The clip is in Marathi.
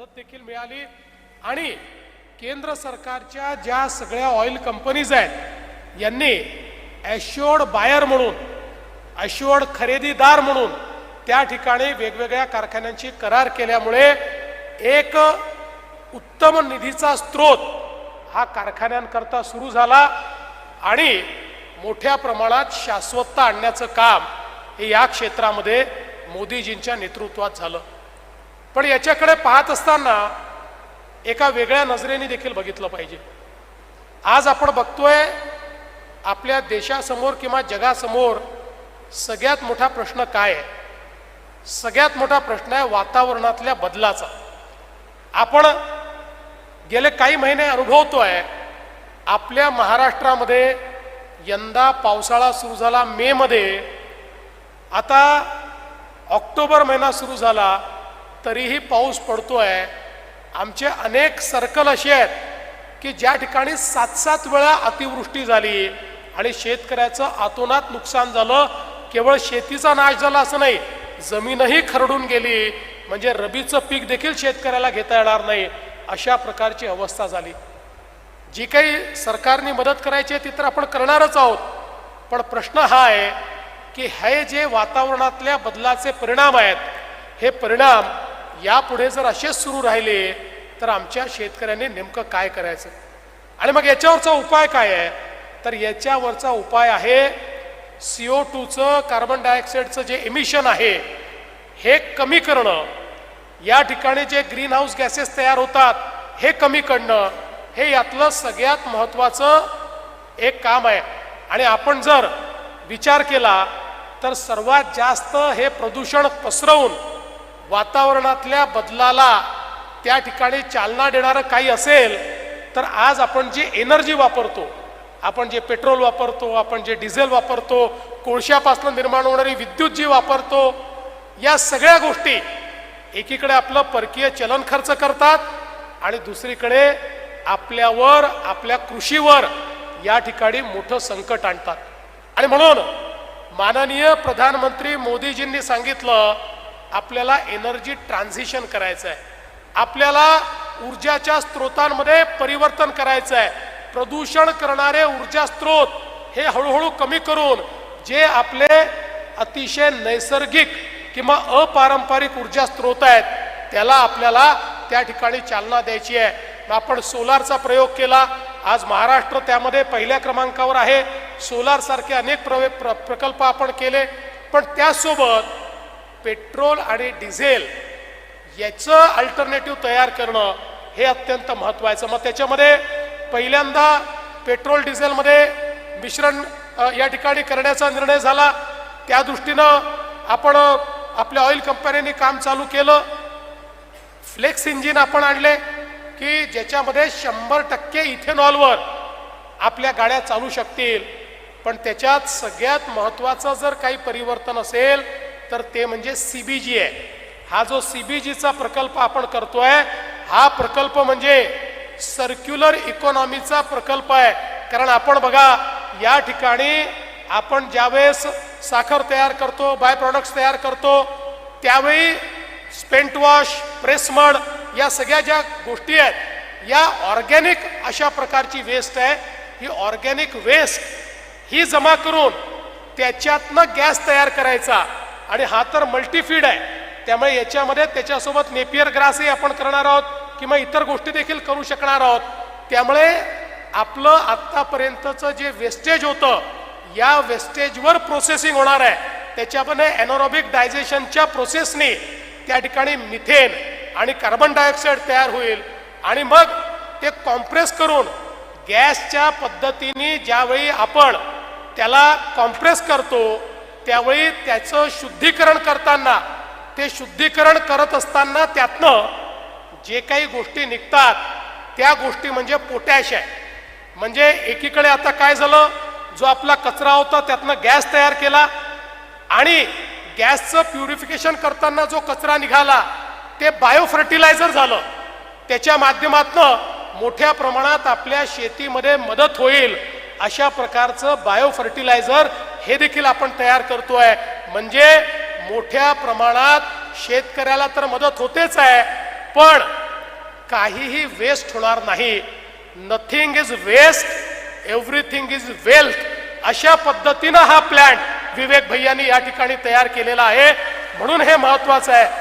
मदत देखील मिळाली. आणि केंद्र सरकारच्या ज्या सगळ्या ऑइल कंपनीज आहेत यांनी ॲश्युअर्ड बायर म्हणून ॲश्युअर्ड खरेदीदार म्हणून त्या ठिकाणी वेगवेगळ्या कारखान्यांची करार केल्यामुळे एक उत्तम निधीचा स्रोत हा कारखान्यांकरता सुरू झाला आणि मोठ्या प्रमाणात शाश्वतता आणण्याचं काम हे या क्षेत्रामध्ये मोदीजींच्या नेतृत्वात झालं. पण याच्याकडे पाहत असताना एका वेगळ्या नजरेने देखील बघितलं पाहिजे. आज आपण बघतोय आपल्या देशासमोर किंवा जगासमोर सगळ्यात मोठा प्रश्न काय आहे? सगळ्यात मोठा प्रश्न आहे वातावरणातल्या बदलाचा. आपण गेले काही महिने अनुभवतो आहे आपल्या महाराष्ट्रामध्ये यंदा पावसाळा सुरू झाला मेमध्ये आता ऑक्टोबर महिना सुरू झाला तरीही पाऊस पडतो आहे आमचे अनेक सर्कल असे आहेत की ज्या ठिकाणी सात सात वेळा अतिवृष्टी झाली आणि शेतकऱ्याचं आतोनात नुकसान झालं केवळ शेतीचा नाश झाला असं नाही जमीनही खरडून गेली. म्हणजे रबीचं पीक देखील शेतकऱ्याला घेता येणार नाही अशा प्रकारची अवस्था झाली. जी काही सरकारने मदत करायची आहे ती तर आपण करणारच आहोत. पण प्रश्न हा आहे की हे जे वातावरणातल्या बदलाचे परिणाम आहेत हे परिणाम यापुढे जर असेच सुरू राहिले तर आमच्या शेतकऱ्यांनी नेमकं काय करायचं? आणि मग याच्यावरचा उपाय काय आहे? तर याच्यावरचा उपाय आहे सी ओ टूचं कार्बन डायऑक्साईडचं जे एमिशन आहे हे कमी करणं. या ठिकाणी जे ग्रीन हाऊस गॅसेस तयार होतात हे कमी करणं हे यातलं सगळ्यात महत्त्वाचं एक काम आहे. आणि आपण जर विचार केला तर सर्वात जास्त हे प्रदूषण पसरवून वातावरणातल्या बदलाला त्या ठिकाणी चालना देणारं काही असेल तर आज आपण जी एनर्जी वापरतो आपण जे पेट्रोल वापरतो आपण जे डिझेल वापरतो कोळशापासून निर्माण होणारी विद्युत जी वापरतो या सगळ्या गोष्टी एकीकडे आपलं परकीय चलन खर्च करतात आणि दुसरीकडे आपल्यावर आपल्या कृषीवर या ठिकाणी मोठं संकट आणतात. आणि म्हणून माननीय प्रधानमंत्री मोदीजींनी सांगितलं आपल्याला एनर्जी ट्रान्झिशन करायचं आहे आपल्याला ऊर्जाच्या स्रोतांमध्ये परिवर्तन करायचं आहे प्रदूषण करणारे ऊर्जा स्रोत हे हळूहळू कमी करून जे आपले अतिशय नैसर्गिक किंवा अपारंपरिक ऊर्जा स्रोत आहेत त्याला आपल्याला त्या ठिकाणी चालना द्यायची आहे. आपण सोलारचा प्रयोग केला. आज महाराष्ट्र त्यामध्ये पहिल्या क्रमांकावर आहे. सोलारसारखे अनेक प्रवे प्र प्रकल्प आपण केले. पण त्यासोबत पेट्रोल आणि डिझेल याचं अल्टरनेटिव्ह तयार करणं हे अत्यंत महत्त्वाचं मग त्याच्यामध्ये पहिल्यांदा पेट्रोल डिझेलमध्ये मिश्रण या ठिकाणी करण्याचा निर्णय झाला. त्या दृष्टीनं आपण आपल्या ऑइल कंपन्यांनी काम चालू केलं. फ्लेक्स इंजिन आपण आणले की ज्याच्यामध्ये शंभर टक्के इथेनॉलवर आपल्या गाड्या चालू शकतील. पण त्याच्यात सगळ्यात महत्त्वाचं जर काही परिवर्तन असेल तर ते म्हणजे सी बी जी आहे. हा जो सी बी जीचा प्रकल्प आपण करतोय हा प्रकल्प म्हणजे सर्क्युलर इकॉनॉमीचा प्रकल्प आहे. कारण आपण बघा या ठिकाणी आपण ज्यावेळेस साखर तयार करतो बाय प्रॉडक्ट्स तयार करतो त्यावेळी स्पेंट वॉश प्रेसमड या सगळ्या ज्या गोष्टी आहेत या ऑर्गॅनिक अशा प्रकारची वेस्ट आहे. ही ऑर्गॅनिक वेस्ट ही जमा करून त्याच्यातनं गॅस तयार करायचा. आणि हा तर मल्टीफीड आहे. त्यामुळे याच्यामध्ये त्याच्यासोबत नेपियर ग्रासही आपण करणार आहोत किंवा इतर गोष्टी देखील करू शकणार आहोत. त्यामुळे आपलं आत्तापर्यंतचं जे वेस्टेज होतं या वेस्टेजवर प्रोसेसिंग होणार आहे. त्याच्यामध्ये एनोरॉबिक डायजेशनच्या प्रोसेसने त्या ठिकाणी मिथेन आणि कार्बन डायऑक्साईड तयार होईल. आणि मग ते कॉम्प्रेस करून गॅसच्या पद्धतीने ज्यावेळी आपण त्याला कॉम्प्रेस करतो त्यावेळी त्याचं शुद्धीकरण करताना ते शुद्धीकरण करत असताना त्यातनं जे काही गोष्टी निघतात त्या गोष्टी म्हणजे पोटॅश आहे. म्हणजे एकीकडे आता काय झालं जो आपला कचरा होता त्यातनं गॅस तयार केला आणि गॅसचं प्युरिफिकेशन करताना जो कचरा निघाला ते बायो फर्टिलायझर झालं. त्याच्या माध्यमातनं मोठ्या प्रमाणात आपल्या शेतीमध्ये मदत होईल अशा प्रकारचं बायो फर्टिलायझर हे देखील आपण तयार करतोय. म्हणजे मोठ्या प्रमाणात शेतकऱ्याला तर मदत होतेच आहे पण काहीही वेस्ट होणार नाही. Nothing is waste everything is wealth अशा पद्धतीनं हा प्लॅन विवेक भैयांनी या ठिकाणी तयार केलेला आहे. म्हणून हे महत्वाचं आहे.